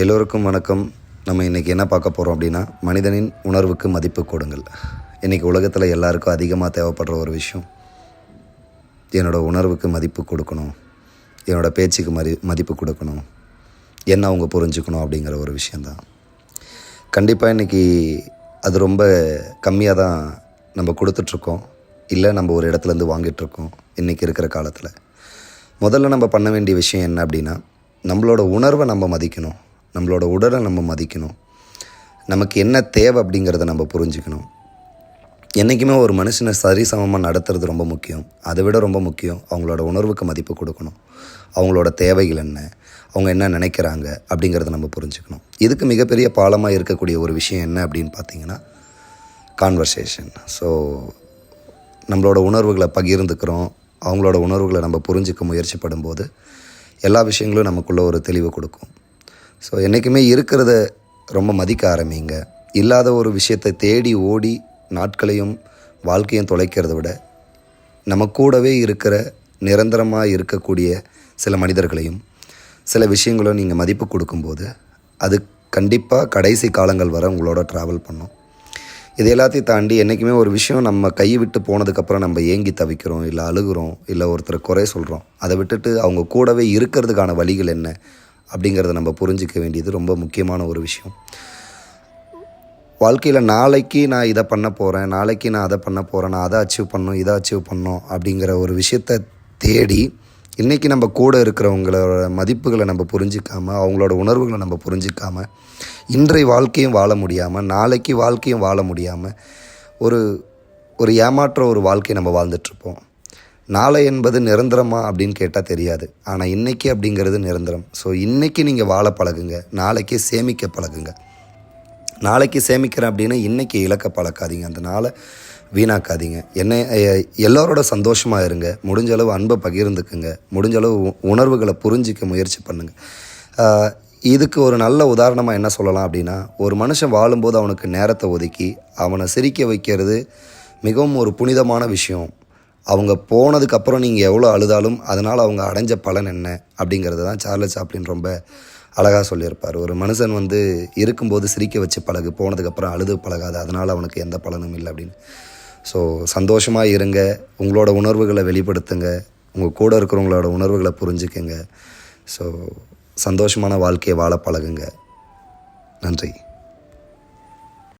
எல்லோருக்கும் வணக்கம். நம்ம இன்றைக்கி என்ன பார்க்க போகிறோம் அப்படின்னா மனிதனின் உணர்வுக்கு மதிப்பு கொடுங்கள். இன்றைக்கி உலகத்தில் எல்லாருக்கும் அதிகமாக தேவைப்படுற ஒரு விஷயம் என்னோடய உணர்வுக்கு மதிப்பு கொடுக்கணும். என்னோடய பேச்சுக்கு மதி மதிப்பு கொடுக்கணும். என்ன அவங்க புரிஞ்சுக்கணும் அப்படிங்கிற ஒரு விஷயந்தான் கண்டிப்பாக இன்றைக்கி அது ரொம்ப கம்மியாக தான் நம்ம கொடுத்துட்ருக்கோம். இல்லை நம்ம ஒரு இடத்துலேருந்து வாங்கிட்டுருக்கோம் இன்றைக்கி இருக்கிற காலத்தில். முதல்ல நம்ம பண்ண வேண்டிய விஷயம் என்ன அப்படின்னா நம்மளோட உணர்வை நம்ம மதிக்கணும். நம்மளோட உடலை நம்ம மதிக்கணும். நமக்கு என்ன தேவை அப்படிங்கிறத நம்ம புரிஞ்சுக்கணும். என்றைக்குமே ஒரு மனுஷனை சரிசமமாக நடத்துறது ரொம்ப முக்கியம். அதை விட ரொம்ப முக்கியம் அவங்களோட உணர்வுக்கு மதிப்பு கொடுக்கணும். அவங்களோட தேவைகள் என்ன? அவங்க என்ன நினைக்கிறாங்க? அப்படிங்கிறத நம்ம புரிஞ்சுக்கணும். இதுக்கு மிகப்பெரிய பாலமாக இருக்கக்கூடிய ஒரு விஷயம் என்ன அப்படின்னு பார்த்தீங்கன்னா கான்வர்சேஷன் ஸோ நம்மளோட உணர்வுகளை பகிர்ந்துக்கிறோம். அவங்களோட உணர்வுகளை நம்ம புரிஞ்சிக்க முயற்சி படும்போது எல்லா விஷயங்களும் நமக்குள்ள ஒரு தெளிவு கொடுக்கும். ஸோ என்றைக்குமே இருக்கிறத ரொம்ப மதிக்க ஆரம்பிங்க. இல்லாத ஒரு விஷயத்தை தேடி ஓடி நாட்களையும் வாழ்க்கையும் தொலைக்கிறத விட நம்ம கூடவே இருக்கிற நிரந்தரமாக இருக்கக்கூடிய சில மனிதர்களையும் சில விஷயங்களும் நீங்கள் மதிப்பு கொடுக்கும்போது அது கண்டிப்பாக கடைசி காலங்கள் வர உங்களோட ட்ராவல் பண்ணும். இது எல்லாத்தையும் தாண்டி என்றைக்குமே ஒரு விஷயம் நம்ம கையை விட்டு போனதுக்கப்புறம் நம்ம ஏங்கி தவிக்கிறோம் இல்லை அழுகுறோம் இல்லை ஒருத்தரை குறை சொல்கிறோம் அதை விட்டுட்டு அவங்க கூடவே இருக்கிறதுக்கான வழிகள் என்ன? அப்படிங்கிறத நம்ம புரிஞ்சிக்க வேண்டியது ரொம்ப முக்கியமான ஒரு விஷயம். வாழ்க்கையில் நாளைக்கு நான் இதை பண்ண போகிறேன் நாளைக்கு நான் அதை பண்ண போகிறேன் நான் அதை அச்சீவ் பண்ணணும் இதை அச்சீவ் பண்ணோம் அப்படிங்கிற ஒரு விஷயத்தை தேடி இன்றைக்கி நம்ம கூட இருக்கிறவங்களோட மதிப்புகளை நம்ம புரிஞ்சிக்காமல் அவங்களோட உணர்வுகளை நம்ம புரிஞ்சிக்காமல் இன்றைய வாழ்க்கையும் வாழ முடியாமல் நாளைக்கு வாழ்க்கையும் வாழ முடியாமல் ஒரு ஒரு ஏமாற்ற ஒரு வாழ்க்கை நம்ம வாழ்ந்துட்டுருப்போம் நாளை என்பது நிரந்தரமா அப்படின்னு கேட்டால் தெரியாது. ஆனால் இன்றைக்கி அப்படிங்கிறது நிரந்தரம். ஸோ இன்றைக்கி நீங்கள் வாழ பழகுங்க. நாளைக்கு சேமிக்க பழகுங்க. நாளைக்கு சேமிக்கிறேன் அப்படின்னு இன்றைக்கி இலக்க பழக்காதீங்க. அந்த நாளை வீணாக்காதீங்க. என்ன எல்லோரோட சந்தோஷமாக இருங்க. முடிஞ்சளவு அன்பை பகிர்ந்துக்குங்க. முடிஞ்ச அளவு உணர்வுகளை புரிஞ்சிக்க முயற்சி பண்ணுங்கள் இதுக்கு ஒரு நல்ல உதாரணமாக என்ன சொல்லலாம் அப்படின்னா ஒரு மனுஷன் வாழும்போது அவனுக்கு நேரத்தை ஒதுக்கி அவனை சிரிக்க வைக்கிறது மிகவும் ஒரு புனிதமான விஷயம். அவங்க போனதுக்கப்புறம் நீங்கள் எவ்வளோ அழுதாலும் அதனால் அவங்க அடைஞ்ச பலன் என்ன அப்படிங்கிறது தான் சார்லஸ் சாப்ளின் ரொம்ப அழகாக சொல்லியிருப்பார். ஒரு மனுஷன் வந்து இருக்கும்போது சிரிக்க வச்சு பழகு போனதுக்கப்புறம் அழுது பழகாது அதனால் அவனுக்கு எந்த பலனும் இல்லை அப்படின்னு. ஸோ சந்தோஷமாக இருங்க உங்களோட உணர்வுகளை வெளிப்படுத்துங்க உங்கள் கூட இருக்கிறவங்களோட உணர்வுகளை புரிஞ்சுக்கங்க. ஸோ சந்தோஷமான வாழ்க்கையை வாழ பழகுங்க. நன்றி.